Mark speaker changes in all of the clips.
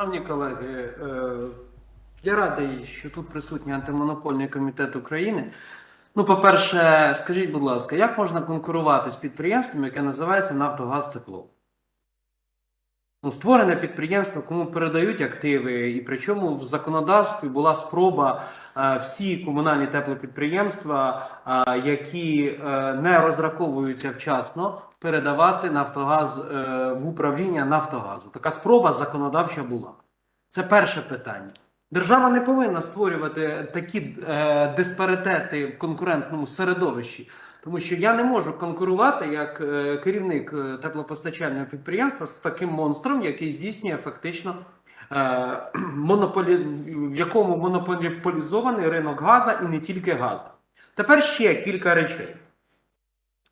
Speaker 1: Шановні колеги, е, я радий, що тут присутній антимонопольний комітет України. Ну, по-перше, скажіть, будь ласка, як можна конкурувати з підприємством, яке називається Нафтогаз Тепло? Ну, створене підприємство, кому передають активи, і причому в законодавстві була спроба е, всі комунальні теплопідприємства, е, які е, не розраховуються вчасно, передавати Нафтогаз е, в управління Нафтогазу. Така спроба законодавча була. Це перше питання. Держава не повинна створювати такі е, диспаритети в конкурентному середовищі, тому що я не можу конкурувати як е, керівник е, теплопостачального підприємства з таким монстром, який здійснює фактично монополі... в якому монополізований ринок газа і не тільки газа. Тепер ще кілька речей.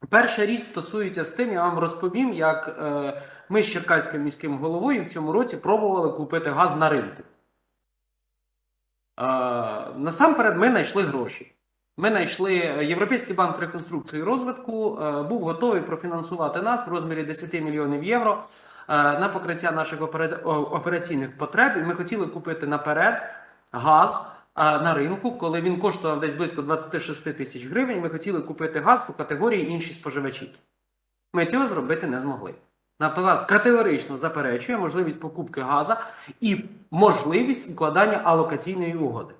Speaker 1: Перша річ стосується з тим, я вам розповім, як е, ми з Черкаським міським головою в цьому році пробували купити газ на ринку. Е, насамперед, ми знайшли гроші. Ми знайшли е, Європейський банк реконструкції і розвитку, е, був готовий профінансувати нас в розмірі 10 мільйонів євро е, на покриття наших опера- операційних потреб. І ми хотіли купити наперед газ е, на ринку, коли він коштував десь близько 26 тисяч гривень. Ми хотіли купити газ по категорії інші споживачі. Ми цього зробити не змогли. Нафтогаз категорично заперечує можливість покупки газа і можливість укладання алокаційної угоди.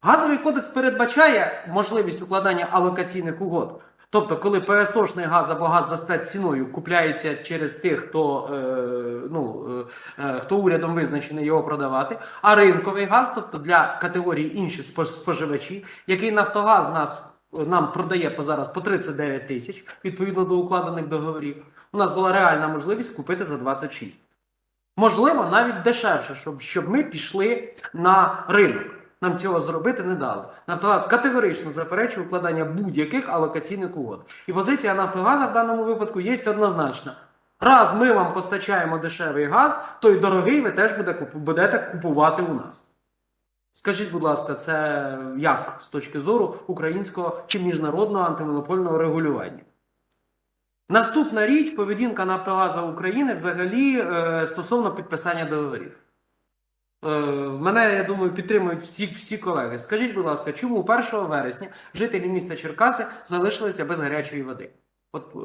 Speaker 1: Газовий кодекс передбачає можливість укладання алокаційних угод. Тобто, коли ПСОшний газ або газ за спецціною купляється через тих, хто, е, ну, е, е, хто урядом визначений його продавати, а ринковий газ, тобто для категорії інші спож- споживачі, який Нафтогаз нас, нам продає по зараз по 39 тисяч відповідно до укладених договорів, у нас була реальна можливість купити за 26. Можливо, навіть дешевше, щоб, щоб ми пішли на ринок. Нам цього зробити не дали. Нафтогаз категорично заперечує укладання будь-яких алокаційних угод. І позиція Нафтогаза в даному випадку є однозначна. Раз ми вам постачаємо дешевий газ, то й дорогий ви теж будете купувати у нас. Скажіть, будь ласка, це як з точки зору українського чи міжнародного антимонопольного регулювання? Наступна річ поведінка Нафтогаза України взагалі е, стосовно підписання договорів. Е, мене, я думаю, підтримують всі, всі колеги. Скажіть, будь ласка, чому 1 вересня жителі міста Черкаси залишилися без гарячої води? От е,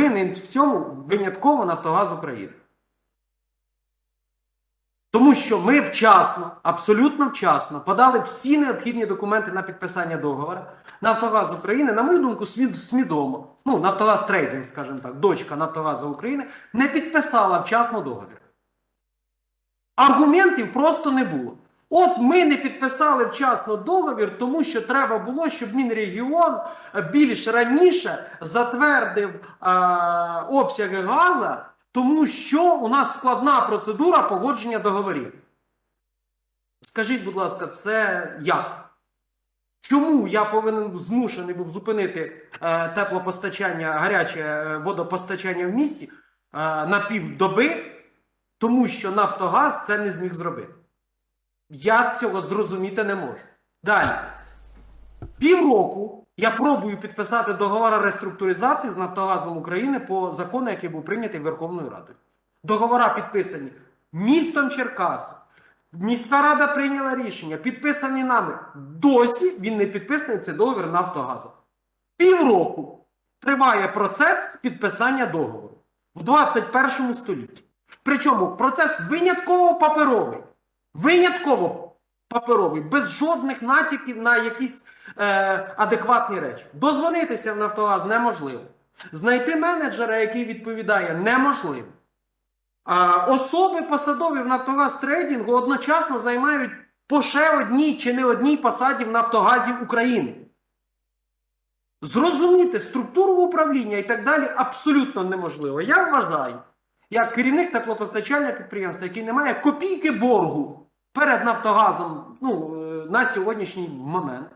Speaker 1: винен в цьому винятково Нафтогаз України. Тому що ми вчасно, абсолютно вчасно подали всі необхідні документи на підписання договору. Нафтогаз України, на мою думку, свідомо. Ну, Нафтогаз Трейдинг, скажімо так, дочка Нафтогазу України, не підписала вчасно договір. Аргументів просто не було. От ми не підписали вчасно договір, тому що треба було, щоб Мінрегіон е, більш раніше затвердив е, обсяги газа, тому що у нас складна процедура погодження договорів. Скажіть, будь ласка, це як? Чому я повинен змушений був зупинити е, теплопостачання, гаряче е, водопостачання в місті е, на півдоби, тому що Нафтогаз це не зміг зробити? Я цього зрозуміти не можу. Далі. Півроку я пробую підписати договори реструктуризації з Нафтогазом України по закону, який був прийнятий Верховною Радою. Договора підписані містом Черкаси. Міська рада прийняла рішення, підписані нами. Досі він не підписаний цей договір Нафтогазом. Півроку триває процес підписання договору в 21 столітті. Причому процес винятково паперовий. Винятково паперовий, без жодних натяків на якісь е, адекватні речі. Дозвонитися в Нафтогаз неможливо. Знайти менеджера, який відповідає, неможливо. А, особи посадові в Нафтогаз трейдингу одночасно займають по ще одній чи не одній посаді в Нафтогазі України. Зрозуміти структуру управління і так далі абсолютно неможливо. Я вважаю, як керівник теплопостачального підприємства, який не має копійки боргу перед Нафтогазом ну, е, на сьогоднішній момент.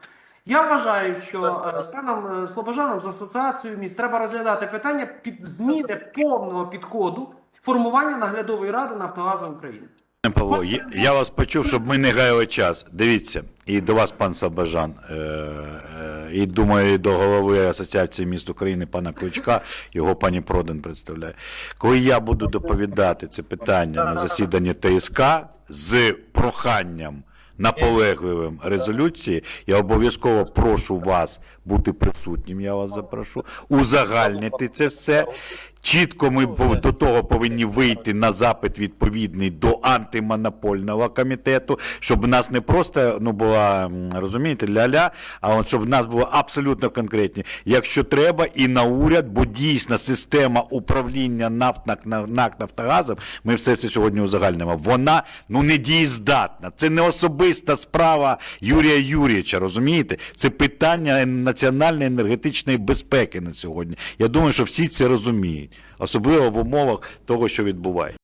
Speaker 1: Я вважаю, що е, з паном е, Слобожаном з асоціацією міст треба розглядати питання під зміни повного підходу формування наглядової ради Нафтогазу України.
Speaker 2: Павло, я, я вас почув, щоб ми не гаяли час. Дивіться, і до вас, пан Слобожан. Е, е, і думаю, до голови Асоціації міст України пана Кличка, його пані Продан представляє. Коли я буду доповідати це питання на засіданні ТСК з проханням наполегливим резолюції, я обов'язково прошу вас бути присутнім, я вас запрошу, узагальнити це все. Чітко ми до того повинні вийти на запит відповідний до антимонопольного комітету, щоб в нас не просто ну була розумієте, ля-ля, а от щоб в нас було абсолютно конкретні. Якщо треба, і на уряд, бо дійсно система управління нафт НАК Нафтогазом, ми все це сьогодні узагальнимо. Вона ну не дієздатна. Це не особиста справа Юрія Юрійовича, розумієте? Це питання національної енергетичної безпеки на сьогодні. Я думаю, що всі це розуміють, особливо в умовах того, що відбувається.